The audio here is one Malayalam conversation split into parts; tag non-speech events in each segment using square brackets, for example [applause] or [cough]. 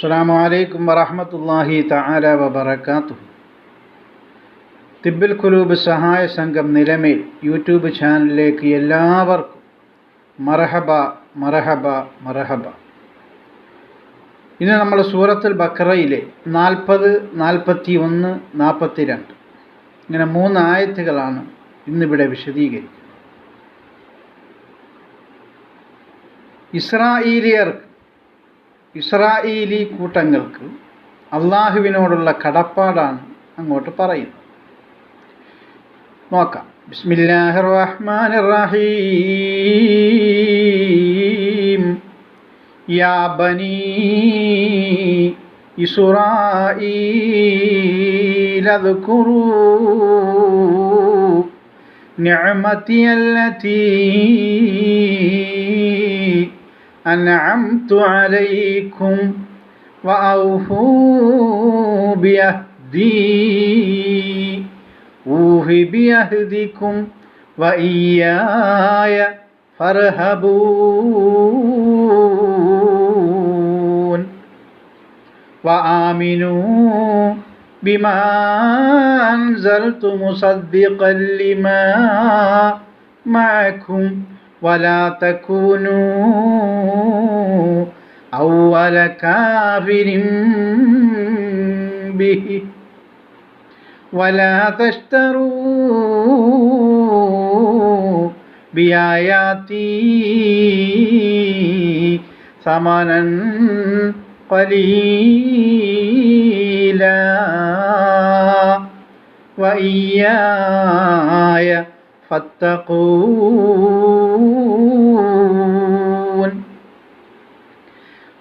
അസ്സാം വലൈക്കും വറഹമത്തല്ലാഹി തആല വബർക്കാത്തു തിബിൽ കുലൂബ് സഹായ സംഘം നിലമേൽ യൂട്യൂബ് ചാനലിലേക്ക് എല്ലാവർക്കും മറഹബ മറഹബ മറഹബ. ഇന്ന് നമ്മൾ സൂറത്തുൽ ബക്കറയിലെ നാൽപ്പത് നാൽപ്പത്തി ഒന്ന് നാൽപ്പത്തി രണ്ട് ഇങ്ങനെ മൂന്ന് ആയത്തുകളാണ് ഇന്നിവിടെ വിശദീകരിക്കുന്നത്. ഇസ്രായേലിയർക്ക് ഇസ്രായേലി കൂട്ടങ്ങൾക്ക് അള്ളാഹുവിനോടുള്ള കടപ്പാടാണ് അങ്ങോട്ട് പറയുന്നത്. നോക്കാം. ബിസ്മില്ലാഹിർ റഹ്മാനിർ റഹീം യാ ബനി ഇസ്രായീൽ അദ്കുറൂ നിഅമതി അല്ലതീ أنعمت عليكم وأوفوا بيهدي أوف بيهدكم وإياي فارهبون. وآمنوا بما أنزلت مصدقا لما معكم ولا تكونوا أول كافر به ولا تشتروا بآياتي ثمنا قليلا وإياي فاتقون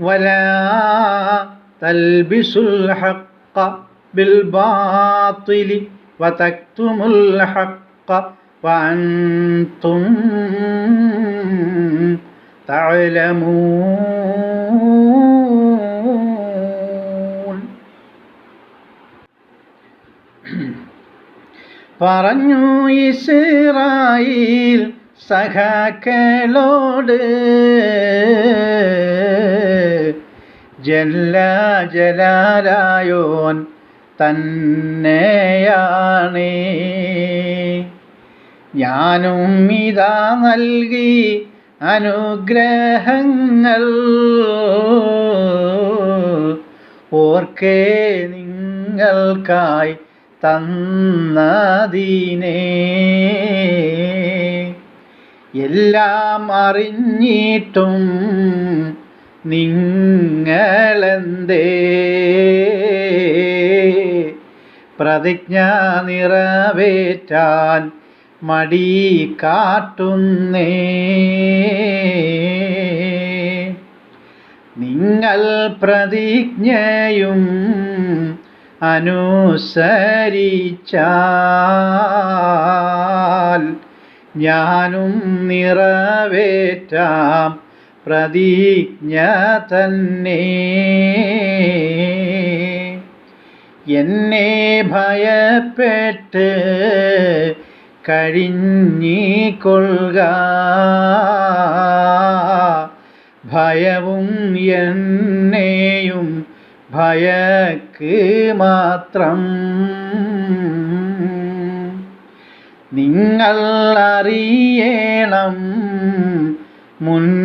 ولا تلبسوا الحق بالباطل وتكتموا الحق وأنتم تعلمون പറഞ്ഞു ഇസ്രായേൽ സഖാക്കളോട് ജല്ല ജലാലായോൻ തന്നെയാണ്. ഞാനും ഇതാ നൽകി അനുഗ്രഹങ്ങൾ. ഓർക്കേ നിങ്ങൾക്കായി തന്നതിനെ. എല്ലാം അറിഞ്ഞിട്ടും നിങ്ങളെന്തേ? പ്രതിജ്ഞ നിറവേറ്റാൻ മടി കാട്ടുന്നേ. നിങ്ങൾ പ്രതിജ്ഞയും അനുസരിച്ചാൽ ഞാനും നിറവേറ്റാം പ്രതിജ്ഞ തന്നെ എന്നെ ഭയപ്പെട്ട് കഴിഞ്ഞിക്കൊള്ളുക. ഭയവും എന്നെയും ഭയക്ക് മാത്രം. നിങ്ങൾ അറിയണം മുൻവേദങ്ങൾ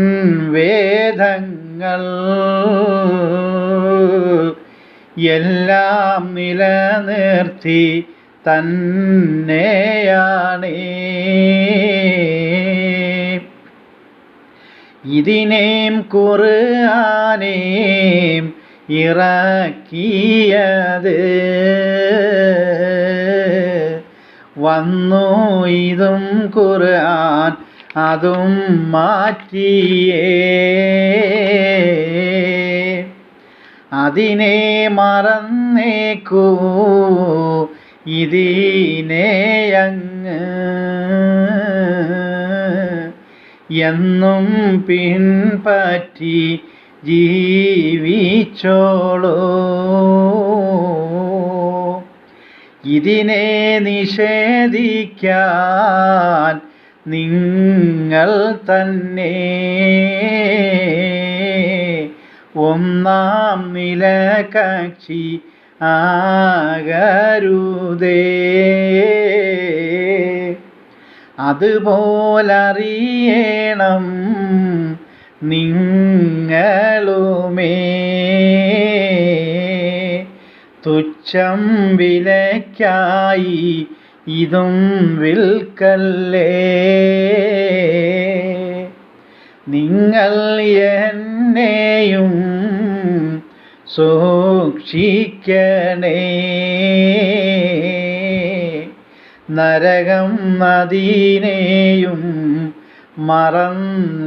എല്ലാം നിലനിർത്തി തന്നെയാണ്. ഇതിനേം കുറുആനേം ഇറക്കിയത് വന്നു ഇതും ഖുർആൻ അതും മാറ്റിയേ. അതിനെ മറന്നേക്കൂ. ഇതിനെ അങ്ങ് എന്നും പിൻപറ്റി ജീവിച്ചോളൂ. ഇതിനെ നിഷേധിക്കാൻ നിങ്ങൾ തന്നെ. ഒന്നാം നില കക്ഷി ആകരുതേ. അതുപോലറിയണം നിങ്ങളുമേ. തുച്ഛം വിലയ്ക്കായി ഇതും വിൽക്കല്ലേ? നിങ്ങൾ എന്നെയും സൂക്ഷിക്കണേ. നരകം നദീനെയും മറന്നേക്കല്ലേ?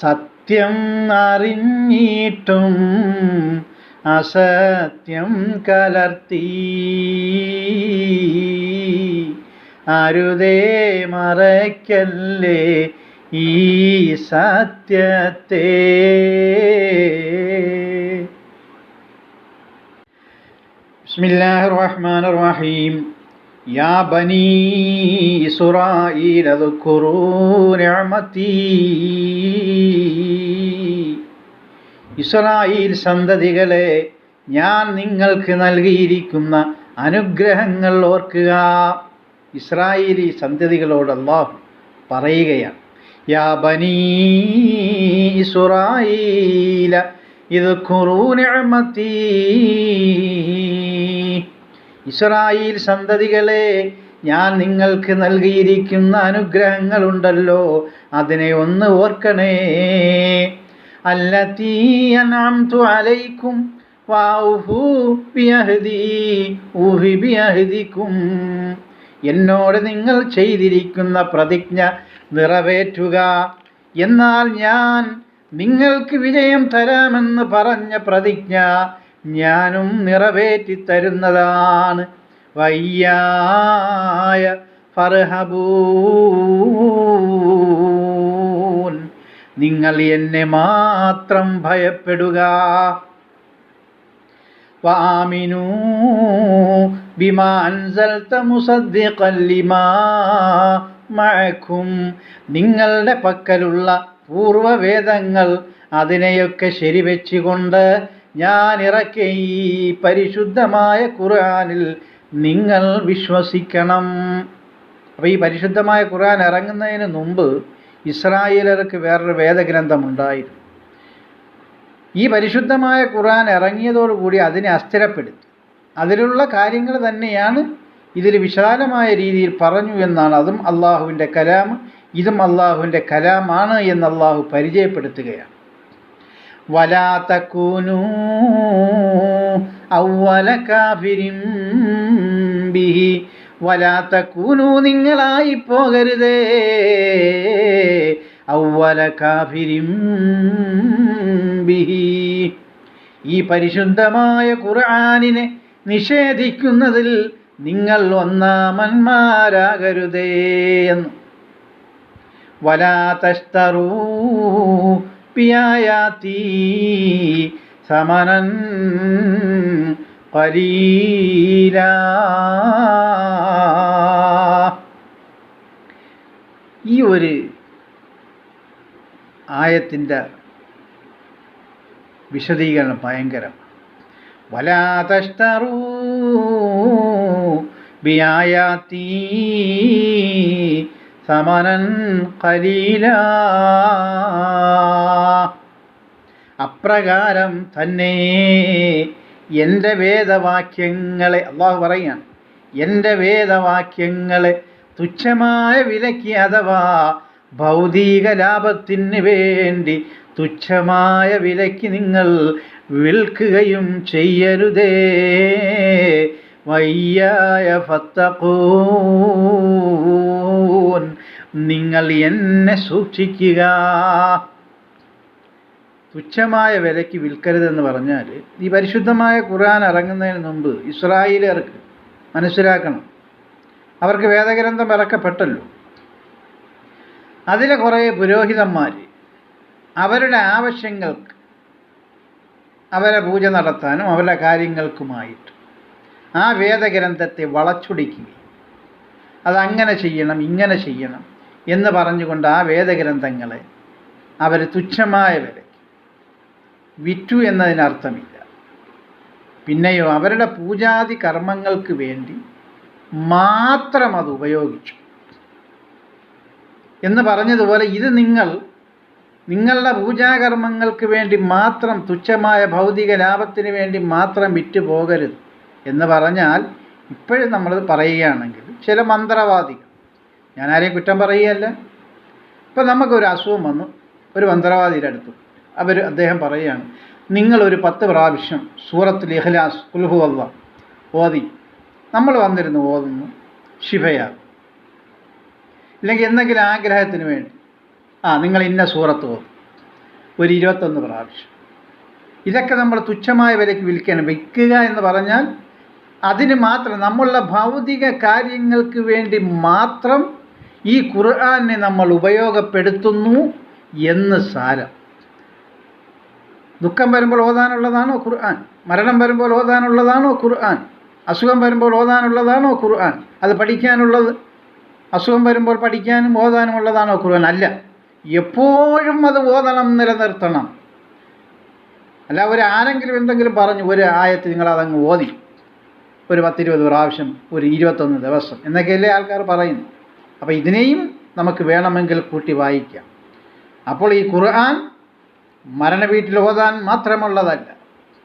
സത്യം അറിഞ്ഞിട്ടും അസത്യം കലർത്തി അരുതേ മറയ്ക്കല്ലേ ഈ സത്യത്തെ بسم الله الرحمن الرحيم يا بني إسرائيل اذكروا نعمتي ഇസ്രായേൽ സന്തതികളെ ഞാൻ നിങ്ങൾക്ക് നൽകിയിരിക്കുന്ന അനുഗ്രഹങ്ങൾ ഓർക്കുക. ഇസ്രായേലി സന്തതികളോട് അള്ളാഹു പറയുകയാണ് യാ ഇസ്രായേൽ സന്തതികളെ ഞാൻ നിങ്ങൾക്ക് നൽകിയിരിക്കുന്ന അനുഗ്രഹങ്ങളുണ്ടല്ലോ അതിനെ ഒന്ന് ഓർക്കണേ. അലൈക്കും വൗഫു ബിയഹ്ദി ഊഹി ബിയഹ്ദിക്കും. എന്നോട് നിങ്ങൾ ചെയ്തിരിക്കുന്ന പ്രതിജ്ഞ നിറവേറ്റുക. എന്നാൽ ഞാൻ നിങ്ങൾക്ക് വിജയം തരാമെന്ന് പറഞ്ഞ പ്രതിജ്ഞ ഞാനും നിറവേറ്റി തരുന്നതാണ്. വയ്യായ ഫർഹബൂൻ നിങ്ങൾ എന്നെ മാത്രം ഭയപ്പെടുക. വാമിനൂ ബിമാ അൻസൽത മുസദ്ദിഖൻ ലിമാ മഅക്കും നിങ്ങളുടെ പക്കലുള്ള പൂർവവേദങ്ങൾ അതിനെയൊക്കെ ശരിവെച്ചുകൊണ്ട് ഞാൻ ഇറക്കിയ ഈ പരിശുദ്ധമായ ഖുർആാനിൽ നിങ്ങൾ വിശ്വസിക്കണം. അപ്പോൾ ഈ പരിശുദ്ധമായ ഖുർആൻ ഇറങ്ങുന്നതിന് മുമ്പ് ഇസ്രായേലർക്ക് വേറൊരു വേദഗ്രന്ഥമുണ്ടായിരുന്നു ഈ പരിശുദ്ധമായ ഖുർആൻ ഇറങ്ങിയതോടുകൂടി അതിനെ അസ്ഥിരപ്പെടുത്തി. അതിലുള്ള കാര്യങ്ങൾ തന്നെയാണ് ഇതിൽ വിശാലമായ രീതിയിൽ പറഞ്ഞു എന്നാണ്. അതും അള്ളാഹുവിന്റെ കലാം ഇതും അള്ളാഹുവിന്റെ കലാമാണ് എന്ന് അള്ളാഹു പരിചയപ്പെടുത്തുകയാണ്. വലാത്ത തക്കൂനൂ ഔവല കാഫിരിം ബിഹി വലാ കൂനു നിങ്ങളായി പോകരുതേ. ഔവല കാഫിരിം ബിഹി. ഈ പരിശുദ്ധമായ ഖുർആനിനെ നിഷേധിക്കുന്നതിൽ നിങ്ങൾ ഒന്നാമന്മാരാകരുതേ എന്ന്. വലാ തഷ്തറൂ പിയായാത്തി സമനൻ കലീല ഈ ഒരു ആയത്തിന്റെ വിശദീകരണം ഭയങ്കരം. വലാ തഷ്തറൂ ബിയായാത്തി സമനൻ കലീല അപ്രകാരം തന്നെ എന്റെ വേദവാക്യങ്ങളെ അള്ളാഹു പറയുകയാണ് എന്റെ വേദവാക്യങ്ങളെ തുച്ഛമായ വിലയ്ക്ക് അഥവാ ഭൗതിക ലാഭത്തിന് വേണ്ടി തുച്ഛമായ വിലയ്ക്ക് നിങ്ങൾ വിൽക്കുകയും ചെയ്യരുതേ. വയ്യായ ഫത്തഖൂൻ നിങ്ങൾ എന്നെ സൂക്ഷിക്കുക. തുച്ഛമായ വിലയ്ക്ക് വിൽക്കരുതെന്ന് പറഞ്ഞാൽ ഈ പരിശുദ്ധമായ ഖുർആൻ ഇറങ്ങുന്നതിന് മുമ്പ് ഇസ്രായേലർക്ക് മനസ്സിലാക്കണം. അവർക്ക് വേദഗ്രന്ഥം ഇറക്കപ്പെട്ടല്ലോ. അതിലെ കുറേ പുരോഹിതന്മാർ അവരുടെ ആവശ്യങ്ങൾക്ക് അവരെ പൂജ നടത്താനും അവരുടെ കാര്യങ്ങൾക്കുമായിട്ട് ആ വേദഗ്രന്ഥത്തെ വളച്ചൊടിക്കുകയും അതങ്ങനെ ചെയ്യണം ഇങ്ങനെ ചെയ്യണം എന്ന് പറഞ്ഞുകൊണ്ട് ആ വേദഗ്രന്ഥങ്ങളെ അവർ തുച്ഛമായ വിലയ്ക്ക് വിറ്റു എന്നതിനർത്ഥമില്ല. പിന്നെയോ അവരുടെ പൂജാതി കർമ്മങ്ങൾക്ക് വേണ്ടി മാത്രം അത് ഉപയോഗിച്ചു. എന്ന് പറഞ്ഞതുപോലെ ഇത് നിങ്ങൾ നിങ്ങളുടെ പൂജാകർമ്മങ്ങൾക്ക് വേണ്ടി മാത്രം തുച്ഛമായ ഭൗതിക ലാഭത്തിന് വേണ്ടി മാത്രം വിറ്റ് പോകരുത് എന്ന് പറഞ്ഞാൽ ഇപ്പോഴും നമ്മൾ പറയുകയാണെങ്കിൽ ചില മന്ത്രവാദികൾ ഞാൻ ആരെ കുറ്റം പറയുകയല്ല. ഇപ്പം നമുക്കൊരു അസുഖം വന്നു ഒരു മന്ത്രവാദിയുടെ അടുത്ത് അവർ അദ്ദേഹം പറയുകയാണ് നിങ്ങളൊരു പത്ത് പ്രാവശ്യം സൂറത്തിൽ ഇഖ്ലാസ് കുൽഹു അല്ല ഓതി. നമ്മൾ വന്നിരുന്നു ഓതുന്നു ശിഫയാകും ഇല്ലെങ്കിൽ എന്തെങ്കിലും ആഗ്രഹത്തിന് വേണ്ടി. ആ നിങ്ങൾ ഇന്ന സൂറത്ത് ഒരു ഇരുപത്തൊന്ന് പ്രാവശ്യം. ഇതൊക്കെ നമ്മൾ തുച്ഛമായ വിലയ്ക്ക് വിൽക്കണം വിൽക്കുക എന്ന് പറഞ്ഞാൽ അതിന് മാത്രം നമ്മളുടെ ഭൗതിക കാര്യങ്ങൾക്ക് വേണ്ടി മാത്രം ഈ ഖുർആനെ നമ്മൾ ഉപയോഗപ്പെടുത്തുന്നു എന്ന് സാരം. ദുഃഖം വരുമ്പോൾ ഓതാനുള്ളതാണോ ഖുർആൻ? മരണം വരുമ്പോൾ ഓതാനുള്ളതാണോ ഖുർആൻ? അസുഖം വരുമ്പോൾ ഓതാനുള്ളതാണോ ഖുർആൻ? അത് പഠിക്കാനുള്ളത് അസുഖം വരുമ്പോൾ പഠിക്കാനും ഓതാനും ഉള്ളതാണോ ഖുർആൻ? അല്ല. എപ്പോഴും അത് ഓതണം നിലനിർത്തണം. അല്ല ഒരു ആരെങ്കിലും എന്തെങ്കിലും പറഞ്ഞു ഒരു ആയത്ത് നിങ്ങൾ അതങ്ങ് ഓതി. ഒരു പത്തിരുപത് പ്രാവശ്യം ഒരു ഇരുപത്തൊന്ന് ദിവസം എന്നൊക്കെയല്ലേ ആൾക്കാർ പറയുന്നു അപ്പോൾ ഇതിനെയും നമുക്ക് വേണമെങ്കിൽ കൂട്ടി വായിക്കാം. അപ്പോൾ ഈ ഖുർആൻ മരണ വീട്ടിൽ ഓതാൻ മാത്രമുള്ളതല്ല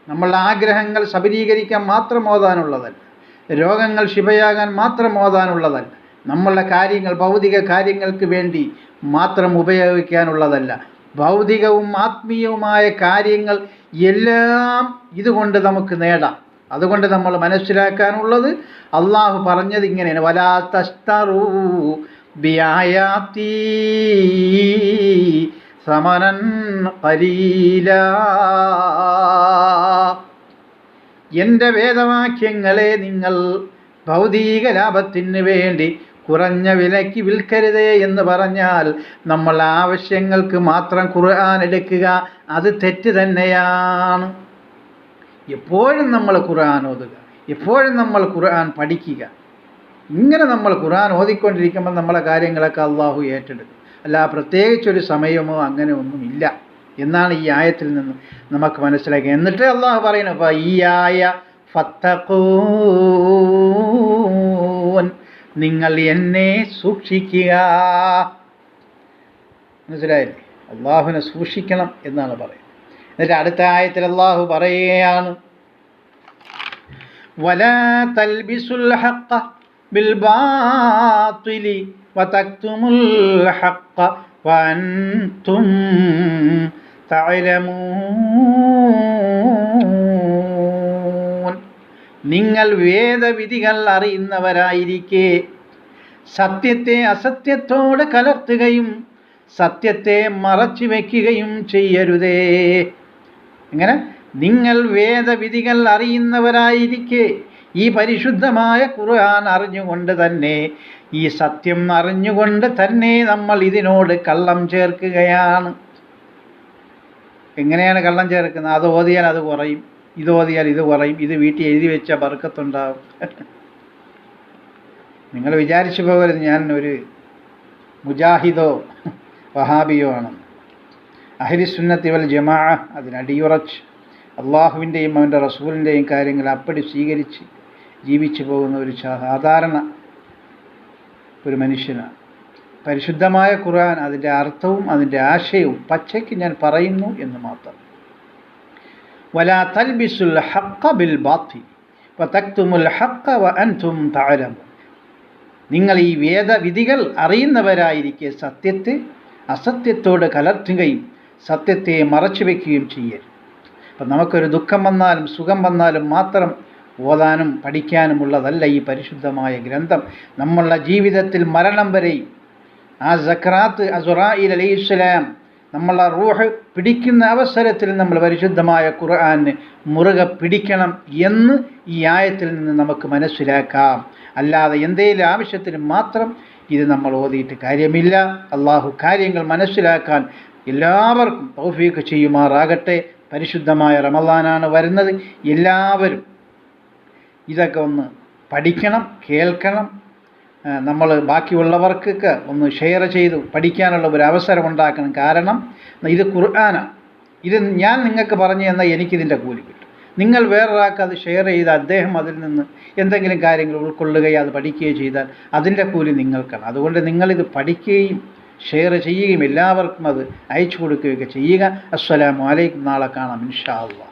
നമ്മളുടെ ആഗ്രഹങ്ങൾ സബലീകരിക്കാൻ മാത്രം ഓതാനുള്ളതല്ല രോഗങ്ങൾ ശിവയാകാൻ മാത്രം ഓതാനുള്ളതല്ല നമ്മളുടെ കാര്യങ്ങൾ ഭൗതിക കാര്യങ്ങൾക്ക് വേണ്ടി മാത്രം ഉപയോഗിക്കാനുള്ളതല്ല. ഭൗതികവും ആത്മീയവുമായ കാര്യങ്ങൾ എല്ലാം ഇതുകൊണ്ട് നമുക്ക് നേടാം. അതുകൊണ്ട് നമ്മൾ മനസ്സിലാക്കാനുള്ളത് അള്ളാഹു പറഞ്ഞത് ഇങ്ങനെയാണ്. വലാ തസ്തറൂ ബിയായാത്തീ സമനൻ കലീല എന്റെ വേദവാക്യങ്ങളെ നിങ്ങൾ ഭൗതിക ലാഭത്തിന് വേണ്ടി കുറഞ്ഞ വിലയ്ക്ക് വിൽക്കരുതേ എന്ന് പറഞ്ഞാൽ നമ്മൾ ആവശ്യങ്ങൾക്ക് മാത്രം ഖുർആൻ എടുക്കുക അത് തെറ്റ് തന്നെയാണ്. എപ്പോഴും നമ്മൾ ഖുർആൻ ഓതുക എപ്പോഴും നമ്മൾ ഖുർആൻ പഠിക്കുക. ഇങ്ങനെ നമ്മൾ ഖുർആൻ ഓതിക്കൊണ്ടിരിക്കുമ്പോൾ നമ്മളെ കാര്യങ്ങളൊക്കെ അള്ളാഹു ഏറ്റെടുക്കും. അല്ല പ്രത്യേകിച്ചൊരു സമയമോ അങ്ങനെ ഒന്നുമില്ല എന്നാണ് ഈ ആയത്തിൽ നിന്ന് നമുക്ക് മനസ്സിലാക്കുക. എന്നിട്ട് അള്ളാഹു പറയുന്നു അപ്പോൾ ഈ ആയ ഫത്തഖൂൻ. നിങ്ങൾ എന്നെ സൂക്ഷിക്കുക. മനസ്സിലായില്ലേ? അള്ളാഹുവിനെ സൂക്ഷിക്കണം എന്നാണ് പറയുന്നത്. എന്നിട്ട് അടുത്ത ആയത്തിൽ അള്ളാഹു പറയുകയാണ് വലാ തൽബിസുൽ ഹഖ ബിൽ ഹഖ നിങ്ങൾ വേദവിധികൾ അറിയുന്നവരായിരിക്കെ. സത്യത്തെ അസത്യത്തോട് കലർത്തുകയും സത്യത്തെ മറച്ചു വയ്ക്കുകയും ചെയ്യരുതേ. ഇങ്ങനെ നിങ്ങൾ വേദവിധികൾ അറിയുന്നവരായിരിക്കെ. ഈ പരിശുദ്ധമായ ഖുർആൻ അറിഞ്ഞുകൊണ്ട് തന്നെ ഈ സത്യം അറിഞ്ഞുകൊണ്ട് തന്നെ നമ്മൾ ഇതിനോട് കള്ളം ചേർക്കുകയാണ്. എങ്ങനെയാണ് കള്ളം ചേർക്കുന്നത്? അത് ഓതിയാൽ അത് കുറയും. ഇത് ഓതിയാൽ ഇത് കുറയും ഇത് വീട്ടിൽ എഴുതി വെച്ച ബർക്കത്തുണ്ടാവും. [laughs] നിങ്ങൾ വിചാരിച്ചു പോകരുത് ഞാൻ ഒരു മുജാഹിദോ വഹാബിയോ ആണ്. അഹരിസുന്നത്തി വൽ ജമാ അതിനടിയുറച്ച് അള്ളാഹുവിന്റെയും അവന്റെ റസൂലിന്റെയും കാര്യങ്ങൾ അപ്പടി സ്വീകരിച്ച് ജീവിച്ചു പോകുന്ന ഒരു സാധാരണ ഒരു മനുഷ്യനാണ്. പരിശുദ്ധമായ ഖുർആൻ അതിന്റെ അർത്ഥവും അതിന്റെ ആശയവും പച്ചയ്ക്ക് ഞാൻ പറയുന്നു എന്ന് മാത്രം. വലാ തൽബിസുൽ ഹക്ക ബിൽ ബാത്തി തക്തുമുൽ ഹക്ക വ അൻതും തഅലമു. നിങ്ങൾ ഈ വേദവിധികൾ അറിയുന്നവരായിരിക്കെ സത്യത്തെ അസത്യത്തോട് കലർത്തുകയും സത്യത്തെ മറച്ചു വയ്ക്കുകയും ചെയ്യരുത് അപ്പം നമുക്കൊരു ദുഃഖം വന്നാലും സുഖം വന്നാലും മാത്രം ഓതാനും പഠിക്കാനുമുള്ളതല്ല ഈ പരിശുദ്ധമായ ഗ്രന്ഥം. നമ്മളുടെ ജീവിതത്തിൽ മരണം വരെയും ആ സക്രാത്ത് അസുറായിൽ അലൈഹി സ്വലാം നമ്മളെ റൂഹ് പിടിക്കുന്ന അവസരത്തിൽ നമ്മൾ പരിശുദ്ധമായ ഖുർആാന് മുറുകെ പിടിക്കണം എന്ന് ഈ ആയത്തിൽ നിന്ന് നമുക്ക് മനസ്സിലാക്കാം. അല്ലാതെ എന്തെങ്കിലും ആവശ്യത്തിന് മാത്രം ഇത് നമ്മൾ ഓതിയിട്ട് കാര്യമില്ല. അള്ളാഹു കാര്യങ്ങൾ മനസ്സിലാക്കാൻ എല്ലാവർക്കും തൗഫീഖ് ചെയ്യുമാറാകട്ടെ. പരിശുദ്ധമായ റമദാനാണ് വരുന്നത്. എല്ലാവരും ഇതൊക്കെ ഒന്ന് പഠിക്കണം കേൾക്കണം നമ്മൾ ബാക്കിയുള്ളവർക്കൊക്കെ ഒന്ന് ഷെയർ ചെയ്ത് പഠിക്കാനുള്ള ഒരു അവസരം ഉണ്ടാക്കണം. കാരണം ഇത് ഖുർആനാണ് ഇത് ഞാൻ നിങ്ങൾക്ക് പറഞ്ഞു തന്നാൽ എനിക്കിതിന്റെ കൂലി കിട്ടും. നിങ്ങൾ വേറൊരാൾക്ക് അത് ഷെയർ ചെയ്ത് അദ്ദേഹം അതിൽ നിന്ന് എന്തെങ്കിലും കാര്യങ്ങൾ ഉൾക്കൊള്ളുകയും അത് പഠിക്കുകയും ചെയ്താൽ അതിന്റെ കൂലി നിങ്ങൾക്കാണ്. അതുകൊണ്ട് നിങ്ങളിത് പഠിക്കുകയും ഷെയർ ചെയ്യുകയും എല്ലാവർക്കും അത് അയച്ചു കൊടുക്കുകയൊക്കെ ചെയ്യുക. അസ്സലാമു അലൈക്കും. നാളെ കാണാം. ഇൻഷാ അള്ളാ.